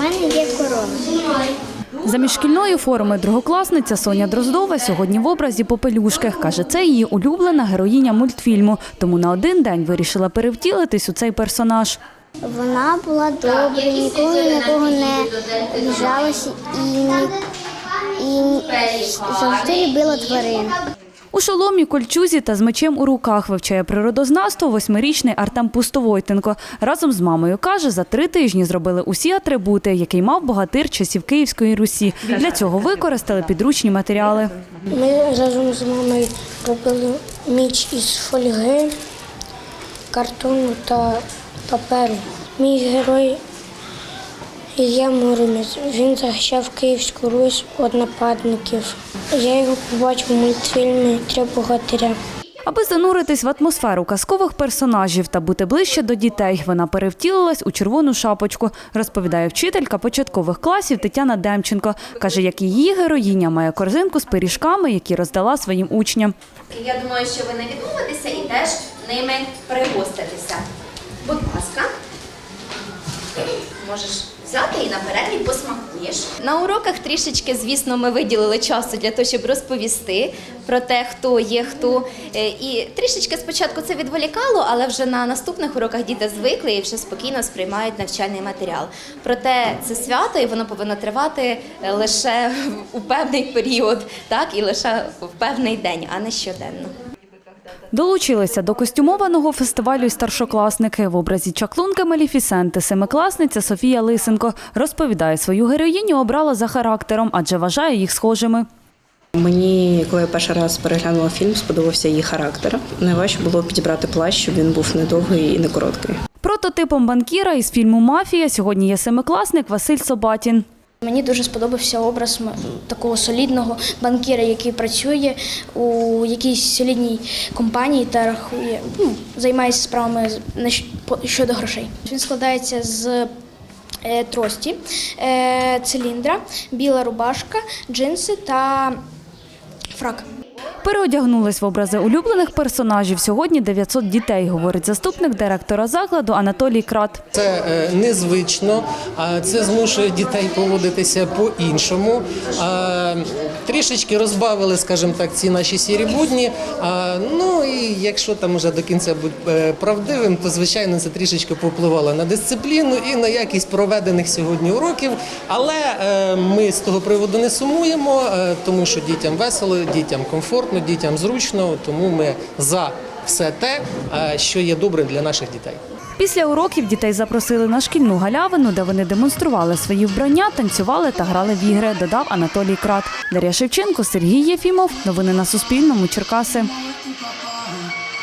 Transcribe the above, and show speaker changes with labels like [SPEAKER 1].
[SPEAKER 1] Мене є корона.
[SPEAKER 2] Замість шкільної форми другокласниця Соня Дроздова сьогодні в образі Попелюшки. Каже, це її улюблена героїня мультфільму, тому на один день вирішила перевтілитись у цей персонаж.
[SPEAKER 1] Вона була добра, ніколи на кого не обіжалася і, і завжди любила тварин.
[SPEAKER 2] У шоломі, кольчузі та з мечем у руках вивчає природознавство восьмирічний Артем Пустовойтенко. Разом з мамою каже, за три тижні зробили усі атрибути, який мав богатир часів Київської Русі. Для цього використали підручні матеріали.
[SPEAKER 3] Ми разом з мамою робили міч із фольги, картону та паперу. Мій герой Ілля Муромець. Він захищав Київську Русь від нападників. Я його побачив у мультфільмі Три богатиря.
[SPEAKER 2] Аби зануритись в атмосферу казкових персонажів та бути ближче до дітей, вона перевтілилась у червону шапочку, розповідає вчителька початкових класів Тетяна Демченко. Каже, як її героїня має корзинку з пиріжками, які роздала своїм учням.
[SPEAKER 4] Я думаю, що ви не відмовитеся і теж ними пригоститеся. Можеш взяти і на перерві посмакуєш. На уроках трішечки, звісно, ми виділили часу для того, щоб розповісти про те, хто є хто. Е, І трішечки спочатку це відволікало, але вже на наступних уроках діти звикли і вже спокійно сприймають навчальний матеріал. Проте це свято і воно повинно тривати е, лише у певний період, так і лише в певний день, а не щоденно.
[SPEAKER 2] Долучилися до костюмованого фестивалю й старшокласники в образі чаклунки Маліфісенти. Семикласниця Софія Лисенко розповідає, свою героїню обрала за характером, адже вважає їх схожими.
[SPEAKER 5] Мені, коли я перший раз переглянула фільм, сподобався її характер. Найважче було підібрати плащ, щоб він був не довгий і не короткий.
[SPEAKER 2] Прототипом банкіра із фільму Мафія сьогодні є семикласник Василь Собатін.
[SPEAKER 3] Мені дуже сподобався образ такого солідного банкіра, який працює у якійсь солідній компанії та рахує, ну, займається справами щодо грошей. Він складається з е, трості, е, циліндра, біла рубашка, джинси та фрак.
[SPEAKER 2] Переодягнулись в образи улюблених персонажів сьогодні 900 дітей, говорить заступник директора закладу Анатолій Крат.
[SPEAKER 6] Це е, незвично, це змушує дітей поводитися по-іншому. Трішечки розбавили, скажімо так, ці наші сірі будні. А, Ну і якщо там вже до кінця бути е, правдивим, то звичайно це трішечки попливало на дисципліну і на якість проведених сьогодні уроків. Але е, ми з того приводу не сумуємо, е, тому що дітям весело, дітям комфортно, дітям зручно. Тому ми за все те, е, що є добре для наших дітей.
[SPEAKER 2] Після уроків дітей запросили на шкільну галявину, де вони демонстрували свої вбрання, танцювали та грали в ігри, додав Анатолій Крат. Дар'я Шевченко, Сергій Єфімов. Новини на Суспільному. Черкаси.